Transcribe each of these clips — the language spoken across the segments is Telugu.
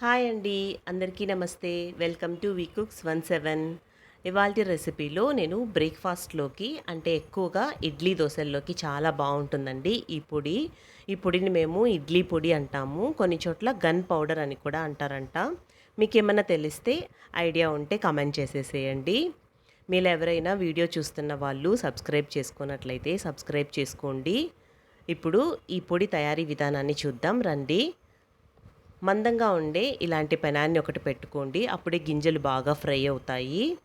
హాయ్ అండి. అందరికీ నమస్తే. Welcome to V cooks one seven. ఇవాళ రెసిపీలో నేను బ్రేక్ఫాస్ట్లోకి అంటే ఎక్కువగా ఇడ్లీ దోశల్లోకి చాలా బాగుంటుందండి ఈ పొడి. ఈ పొడిని మేము ఇడ్లీ పొడి అంటాము. కొన్ని చోట్ల గన్ పౌడర్ అని కూడా అంటారంట. మీకు ఏమైనా తెలిస్తే ఐడియా ఉంటే కమెంట్ చేసేసేయండి. మీరు ఎవరైనా వీడియో చూస్తున్న వాళ్ళు సబ్స్క్రైబ్ చేసుకున్నట్లయితే సబ్స్క్రైబ్ చేసుకోండి. ఇప్పుడు ఈ పొడి తయారీ విధానాన్ని చూద్దాం రండి. మందంగా ఉండే ఇలాంటి పెనాన్ని ఒకటి పెట్టుకోండి. అప్పుడే గింజలు బాగా ఫ్రై అవుతాయి.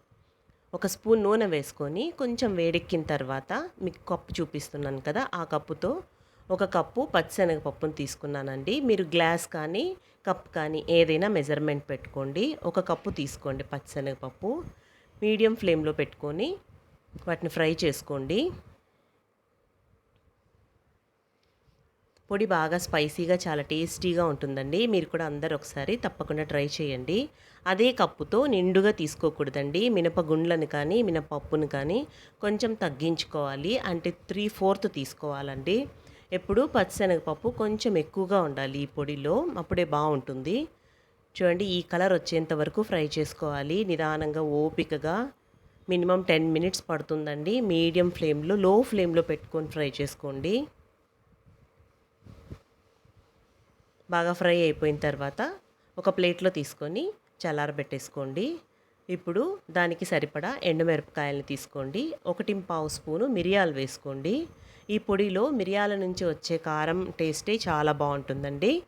ఒక స్పూన్ నూనె వేసుకొని కొంచెం వేడెక్కిన తర్వాత మీకు కప్పు చూపిస్తున్నాను కదా ఆ కప్పుతో ఒక కప్పు పచ్చిశనగపప్పును తీసుకున్నానండి. మీరు గ్లాస్ కానీ కప్ కానీ ఏదైనా మెజర్మెంట్ పెట్టుకోండి. ఒక కప్పు తీసుకోండి పచ్చిశనగపప్పు. మీడియం ఫ్లేమ్లో పెట్టుకొని వాటిని ఫ్రై చేసుకోండి. పొడి బాగా స్పైసీగా చాలా టేస్టీగా ఉంటుందండి. మీరు కూడా అందరు ఒకసారి తప్పకుండా ట్రై చేయండి. అదే కప్పుతో నిండుగా తీసుకోకూడదండి. మినపగుండ్లను కానీ మినపప్పును కానీ కొంచెం తగ్గించుకోవాలి. అంటే త్రీ ఫోర్త్ తీసుకోవాలండి. ఎప్పుడు పచ్చిశనగపప్పు కొంచెం ఎక్కువగా ఉండాలి ఈ పొడిలో. అప్పుడే బాగుంటుంది. చూడండి ఈ కలర్ వచ్చేంత వరకు ఫ్రై చేసుకోవాలి. నిదానంగా ఓపికగా మినిమం టెన్ మినిట్స్ పడుతుందండి. మీడియం ఫ్లేమ్లో లో ఫ్లేమ్లో పెట్టుకొని ఫ్రై చేసుకోండి. బాగా ఫ్రై అయిపోయిన తర్వాత ఒక ప్లేట్లో తీసుకొని చల్లారబెట్టేసుకోండి ఇప్పుడు దానికి సరిపడా ఎండుమిరపకాయలను తీసుకోండి. ఒకటి పావు స్పూను మిరియాలు వేసుకోండి. ఈ పొడిలో మిరియాల నుంచి వచ్చే కారం టేస్టే చాలా బాగుంటుందండి.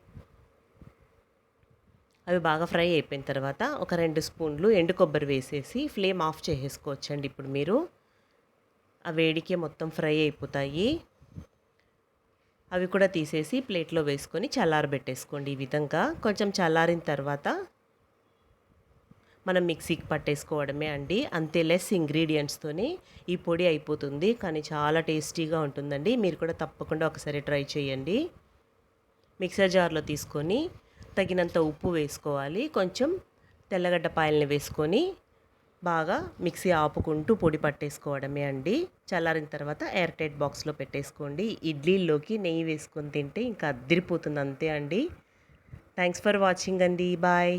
అవి బాగా ఫ్రై అయిపోయిన తర్వాత ఒక రెండు స్పూన్లు ఎండు కొబ్బరి వేసేసి ఫ్లేమ్ ఆఫ్ చేసేసుకోవచ్చండి ఇప్పుడు మీరు. ఆ వేడికే మొత్తం ఫ్రై అయిపోతాయి. అవి కూడా తీసేసి ప్లేట్లో వేసుకొని చల్లారబెట్టేసుకోండి ఈ విధంగా. కొంచెం చల్లారిన తర్వాత మనం మిక్సీకి పట్టేసుకోవడమే అండి. అంతే లెస్ ఇంగ్రీడియంట్స్తోని ఈ పొడి అయిపోతుంది. కానీ చాలా టేస్టీగా ఉంటుందండి. మీరు కూడా తప్పకుండా ఒకసారి ట్రై చేయండి. మిక్సర్ జార్లో తీసుకొని తగినంత ఉప్పు వేసుకోవాలి. కొంచెం తెల్లగడ్డ పాయల్ని వేసుకొని బాగా మిక్సీ ఆపుకుంటూ పొడి పట్టేసుకోవడమే అండి. చల్లారిన తర్వాత ఎయిర్ టైట్ బాక్స్లో పెట్టేసుకోండి. ఇడ్లీల్లోకి నెయ్యి వేసుకొని తింటే ఇంకా అద్దరిపోతుంది అంతే అండి. థ్యాంక్స్ ఫర్ వాచింగ్ అండి. బాయ్.